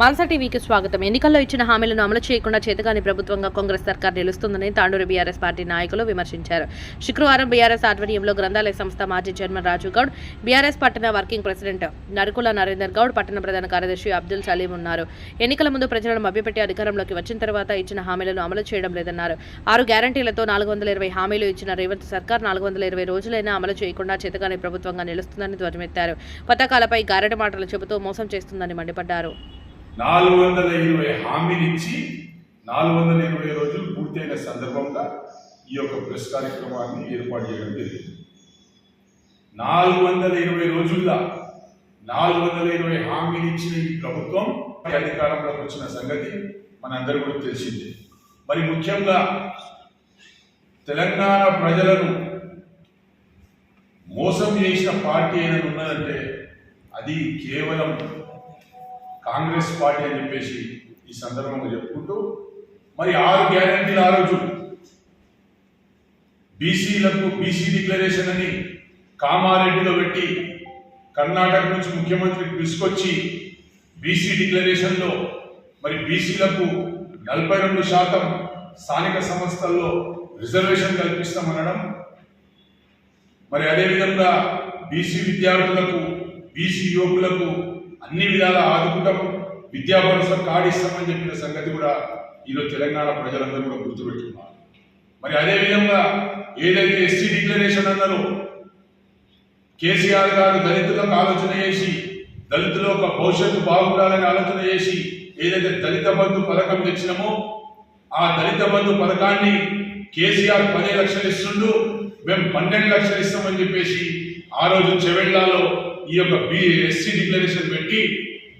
మాన్సా టీవీకి స్వాగతం. ఎన్నికల్లో ఇచ్చిన హామీలను అమలు చేయకుండా చేతగాని ప్రభుత్వంగా కాంగ్రెస్ సర్కార్ నిలుస్తుందని తాండూరు బీఆర్ఎస్ పార్టీ నాయకులు విమర్శించారు. శుక్రవారం బీఆర్ఎస్ ఆధ్వర్యంలో గ్రంథాలయ సంస్థ మాజీ చైర్మన్ రాజు గౌడ్ బీఆర్ఎస్ పట్టణ వర్కింగ్ ప్రెసిడెంట్ నరుకుల నరేందర్ గౌడ్ పట్టణ ప్రధాన కార్యదర్శి అబ్దుల్ సలీం ఉన్నారు. ఎన్నికల ముందు ప్రజలను మభ్యపెట్టి అధికారంలోకి వచ్చిన తర్వాత ఇచ్చిన హామీలను అమలు చేయడం లేదన్నారు. ఆరు గ్యారంటీలతో నాలుగు వందల ఇరవై హామీలు ఇచ్చిన రేవంత్ సర్కార్ నాలుగు వందల ఇరవై రోజులైనా అమలు చేయకుండా చేతగాని ప్రభుత్వంగా నిలుస్తుందని ధ్వజమెత్తారు. పథకాలపై గారటి మాటలు చెబుతూ మోసం చేస్తుందని మండిపడ్డారు. నాలుగు వందల ఇరవై హామీలు ఇచ్చి నాలుగు వందల ఇరవై రోజులు పూర్తయిన సందర్భంగా ఈ యొక్క ప్రెస్ కార్యక్రమాన్ని ఏర్పాటు చేయడం జరిగింది. నాలుగు వందల ఇరవై రోజుల్లో నాలుగు వందల ఇరవై హామీలు ఇచ్చిన ఈ ప్రభుత్వం అధికారంలోకి వచ్చిన సంగతి మనందరూ కూడా తెలిసిందే. మరి ముఖ్యంగా తెలంగాణ ప్రజలను మోసం చేసిన పార్టీ ఏదైనా ఉన్నదంటే అది కేవలం కాంగ్రెస్ పార్టీ అని చెప్పేసి ఈ సందర్భంగా చెప్పుకుంటూ మరి ఆరు గ్యారంటీలు ఆ రోజు. బీసీలకు బీసీ డిక్లరేషన్ అని కామారెడ్డిలో పెట్టి కర్ణాటక నుంచి ముఖ్యమంత్రికి తీసుకొచ్చి బీసీ డిక్లరేషన్లో మరి బీసీలకు నలభై రెండు శాతం స్థానిక సంస్థల్లో రిజర్వేషన్ కల్పిస్తామనడం మరి అదేవిధంగా బీసీ విద్యార్థులకు బీసీ యువకులకు అన్ని విధాలా ఆదుకుంటాం. విద్యా భరోసా కాడిస్తామని ఇస్తామని చెప్పిన సంగతి కూడా ఈరోజు తెలంగాణ ప్రజలందరూ కూడా గుర్తుపెట్టుకున్నారు. మరి అదేవిధంగా ఏదైతే ఎస్సీ డిక్లరేషన్ అన్నారో కేసీఆర్ గారు దళితులకు ఆలోచన చేసి దళితుల ఒక భవిష్యత్తు బాగుండాలని ఆలోచన చేసి ఏదైతే దళిత బంధు పథకం తెచ్చినామో ఆ దళిత బంధు పథకాన్ని కేసీఆర్ పది లక్షలు ఇస్తుండు మేము పన్నెండు లక్షలు ఇస్తామని చెప్పేసి ఆ రోజు చెవెళ్ళాలో ఈ యొక్క బి ఎస్సీ డిక్లరేషన్ పెట్టి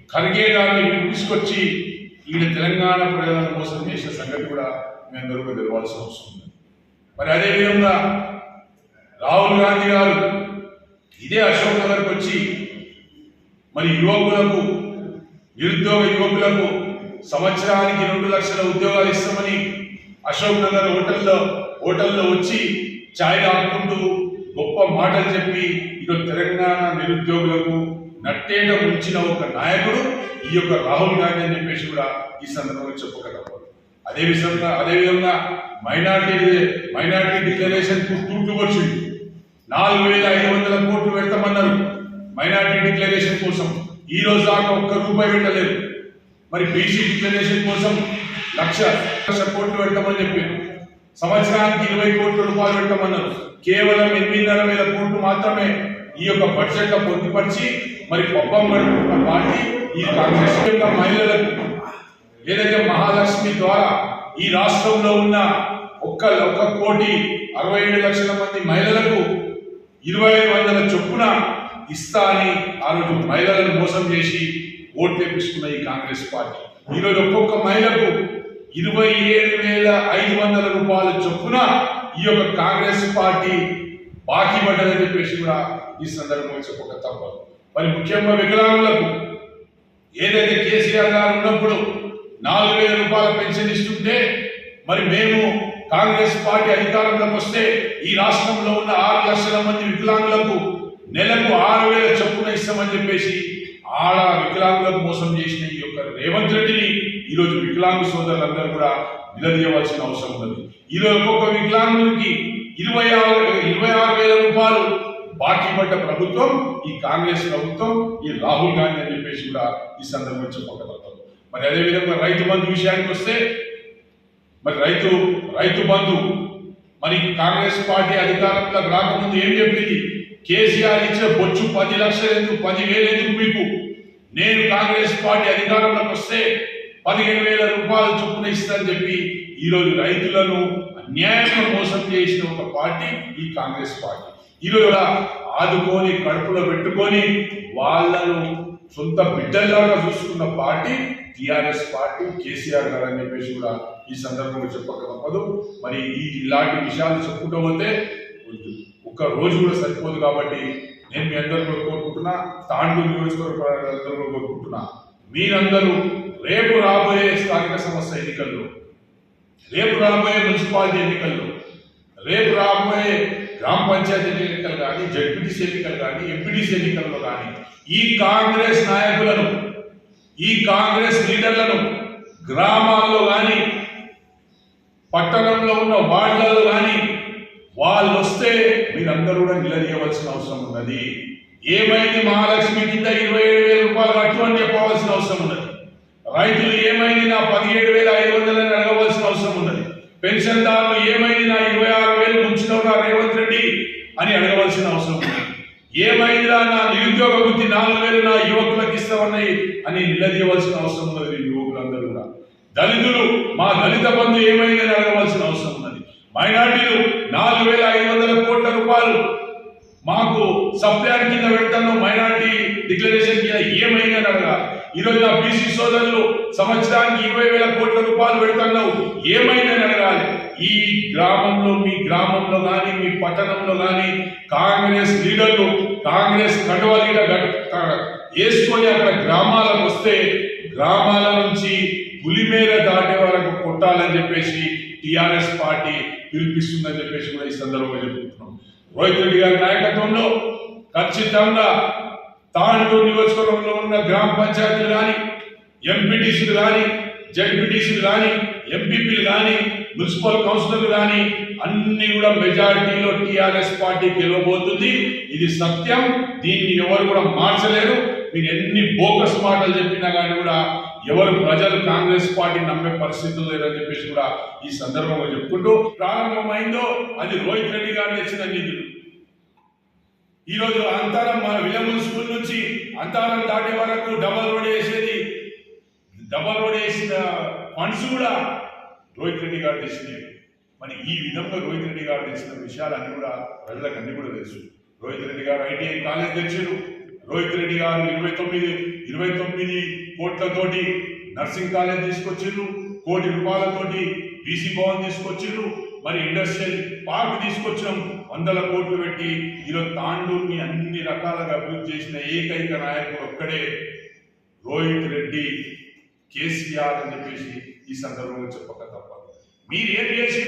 ఖర్గే గారిని తీసుకొచ్చి ఈయన తెలంగాణ ప్రజలను మోసం చేసిన సంగతి కూడా మీ అందరూ కూడా తెలవాల్సిన అవసరం ఉంది. మరి అదేవిధంగా రాహుల్ గాంధీ గారు ఇదే అశోక్ నగర్కి వచ్చి మరి యువకులకు నిరుద్యోగ యువకులకు సంవత్సరానికి రెండు లక్షల ఉద్యోగాలు ఇస్తామని అశోక్ నగర్ హోటల్లో హోటల్లో వచ్చి ఛాయ్ తాగుకుంటూ గొప్ప మాటలు చెప్పి ఇక తెలంగాణ నిరుద్యోగులకు నట్టేట ఉంచిన ఒక నాయకుడు ఈ యొక్క రాహుల్ గాంధీ అని చెప్పేసి కూడా ఈ సందర్భంగా చెప్పగలరు అదే విధంగా అదే విధంగా మైనార్టీ మైనార్టీ డిక్లరేషన్ తూర్పు వచ్చింది. నాలుగు వేల ఐదు వందల కోట్లు పెడతామన్నారు మైనార్టీ డిక్లరేషన్ కోసం. ఈ రోజు దాకా ఒక్క రూపాయి పెట్టలేదు. మరి బీసీ డిక్లరేషన్ కోసం లక్ష లక్ష కోట్లు పెడతామని చెప్పారు. సంవత్సరానికి ఇరవై కోట్ల రూపాయలు పెట్టమన్నారు. కేవలం ఎనిమిదిన్నర వేల కోట్లు మాత్రమే ఈ యొక్క బడ్జెట్లో పొందుపరిచి మరి పబ్బం గడుపుతున్న పార్టీ ఈ కాంగ్రెస్ యొక్క మహిళలకు ఏదైతే మహాలక్ష్మి ద్వారా ఈ రాష్ట్రంలో ఉన్న ఒక్క ఒక్క కోటి అరవై ఏడు లక్షల మంది మహిళలకు ఇరవై ఐదు వందల చొప్పున ఇస్తా అని ఆ రోజు మహిళలను మోసం చేసి ఓట్లు తెప్పించుకున్న ఈ కాంగ్రెస్ పార్టీ. ఈరోజు ఒక్కొక్క మహిళకు ఇరవై ఏడు వేల ఐదు వందల రూపాయల చొప్పున ఈ యొక్క కాంగ్రెస్ పార్టీ బాకీ పడ్డదని చెప్పేసి కూడా ఈ సందర్భంలో చెప్పక తప్పదు. మరి ముఖ్యంగా వికలాంగులకు ఏదైతే కేసీఆర్ గారు ఉన్నప్పుడు నాలుగు వేల రూపాయల పెన్షన్ ఇస్తుంటే మరి మేము కాంగ్రెస్ పార్టీ అధికారంలోకి వస్తే ఈ రాష్ట్రంలో ఉన్న ఆరు లక్షల మంది వికలాంగులకు నెలకు ఆరు వేల చొప్పున ఇస్తామని చెప్పేసి ఆడ వికలాంగులకు మోసం చేసిన ఈ యొక్క రేవంత్ రెడ్డిని వికలాంగ సోదరులందరూ కూడా నిలదీయవలసిన అవసరం ఉన్నది. ఈరోజు ఒక్కొక్క వికలాంగునికి ఇరవై ఆరు ఇరవై ఆరు వేల రూపాయలు బాకీ పడ్డ ప్రభుత్వం ఈ కాంగ్రెస్ ప్రభుత్వం ఈ రాహుల్ గాంధీ అని చెప్పేసి కూడా ఈ సందర్భంగా చెప్పగలుగుతాం మరి అదేవిధంగా రైతు బంధు విషయానికి వస్తే మరి రైతు రైతు బంధు మరి కాంగ్రెస్ పార్టీ అధికారంలోకి రాకముందు ఏం చెప్పింది? కేసీఆర్ ఇచ్చిన బొచ్చు పది లక్షలు ఎందుకు పదివేలు ఎందుకు మీకు? నేను కాంగ్రెస్ పార్టీ అధికారంలోకి వస్తే పదిహేను వేల రూపాయలు చొప్పున ఇస్తారని చెప్పి ఈరోజు రైతులను అన్యాయంగా మోసం చేసిన ఒక పార్టీ ఈ కాంగ్రెస్ పార్టీ. ఈరోజు ఆదుకొని కడుపులో పెట్టుకొని వాళ్ళను సొంత బిడ్డల్లాగా చూసుకున్న పార్టీ టిఆర్ఎస్ పార్టీ కేసీఆర్ గారు అని చెప్పేసి కూడా ఈ సందర్భంలో చెప్పక తప్పదు మరి ఈ ఇలాంటి విషయాలు చెప్పుకుంటూ పోతే ఒక్క రోజు కూడా సరిపోదు కాబట్టి నేను మీ అందరూ కోరుకుంటున్నా తాండూరు నియోజకవర్గ కోరుకుంటున్నా. మీరందరూ రేపు రాబోయే స్థానిక సంస్థ ఎన్నికల్లో రేపు రాబోయే మున్సిపాలిటీ ఎన్నికల్లో రేపు రాబోయే గ్రామ పంచాయతీ ఎన్నికలు కానీ జడ్పీటీసీ ఎన్నికలు కానీ ఎంపీటీసీ ఎన్నికల్లో కానీ ఈ కాంగ్రెస్ నాయకులను ఈ కాంగ్రెస్ లీడర్లను గ్రామాల్లో కానీ పట్టణంలో ఉన్న వార్డులలో కానీ వాళ్ళు వస్తే మీరందరూ కూడా నిలదీయవలసిన అవసరం ఉన్నది. ఏమైంది మహాలక్ష్మి కింద ఇరవై ఏడు వేల రూపాయలు కట్టు అని చెప్పవలసిన అవసరం ఉన్నది. రైతులు ఏమైంది నా పదిహేడు వేల ఐదు వందలని అడగవలసిన అవసరం ఉన్నది. పెన్షన్దారులు ఏమైంది నా ఇరవై ఆరు వేలు ఉంచినవు నా రేవంత్ రెడ్డి అని అడగవలసిన అవసరం ఉన్నది. ఏమైందిరా నా నిరుద్యోగ వృత్తి నాలుగు వేలు నా యువకులకు ఇస్తామన్నాయి అని నిలదీయవలసిన అవసరం ఉన్నది యువకులందరూ కూడా. దళితులు మా దళిత బంధు ఏమైందని అడగవలసిన అవసరం ఉన్నది. మైనార్టీలు నాలుగు వేల ఐదు వందల కోట్ల రూపాయలు మాకు సప్లాన్ కింద పెడతాను మైనార్టీ డిక్లరేషన్ కింద ఏమైందని ఈరోజు ఆ బీసీ సోదరులు సంవత్సరానికి ఇరవై వేల కోట్ల రూపాయలు పెడుతున్నావు. ఏమైందని అడగాలి. ఈ గ్రామంలో మీ గ్రామంలో కానీ మీ పట్టణంలో కానీ కాంగ్రెస్ లీడర్లు కాంగ్రెస్ కండువా లీడర్ వేసుకొని అక్కడ గ్రామాలకు వస్తే గ్రామాల నుంచి పులిమేర దాటే వరకు కొట్టాలని చెప్పేసి టిఆర్ఎస్ పార్టీ పిలిపిస్తుందని చెప్పేసి కూడా ఈ సందర్భంగా చెప్పుకుంటున్నాం. రోహిత్ రెడ్డి గారి నాయకత్వంలో ఖచ్చితంగా తాండూరు నియోజకవర్గంలో ఉన్న గ్రామ పంచాయతీలు కానీ ఎంపీటీసీలు కానీ జడ్పీటీసీలు కానీ ఎంపీపీలు కానీ మున్సిపల్ కౌన్సిలర్లు కానీ అన్ని కూడా మెజారిటీలో టీఆర్ఎస్ పార్టీ గెలవబోతుంది. ఇది సత్యం. దీన్ని ఎవరు కూడా మార్చలేరు. మీరు ఎన్ని బోకస్ మాటలు చెప్పినా కానీ కూడా ఎవరు ప్రజలు కాంగ్రెస్ పార్టీ నమ్మే పరిస్థితులు లేదని చెప్పేసి కూడా ఈ సందర్భంగా చెప్పుకుంటూ ప్రారంభమైందో అది రోహిత్ రెడ్డి గారు తెచ్చిన నిధులు. ఈ రోజు అంతరం మన విలముల స్కూల్ నుంచి అంతరం దాటే వరకు డబల్ రోడ్ వేసేది. డబల్ రోడ్ వేసిన ఫండ్స్ కూడా రోహిత్ రెడ్డి గారు తెచ్చినవి మరి ఈ విధంగా రోహిత్ రెడ్డి గారు తెచ్చిన విషయాలన్నీ కూడా ప్రజలకు అన్ని కూడా తెలుసు. రోహిత్ రెడ్డి గారు ఐటీఐ కాలేజ్ తెచ్చారు. రోహిత్ రెడ్డి గారు ఇరవై తొమ్మిది ఇరవై తొమ్మిది కోట్లతోటి నర్సింగ్ కాలేజ్ తీసుకొచ్చారు. కోటి రూపాయలతోటి బీసీ భవన్ తీసుకొచ్చారు. మరి ఇండస్ట్రియల్ పార్క్ తీసుకొచ్చాం వందల కోట్లు పెట్టి ఈరోజు తాండూరుని అన్ని రకాలుగా అభివృద్ధి చేసిన ఏకైక నాయకుడు ఒక్కడే రోహిత్ రెడ్డి కేసీఆర్ అని చెప్పేసి ఈ సందర్భంగా చెప్పక తప్పదు. మీరు ఏం చేసి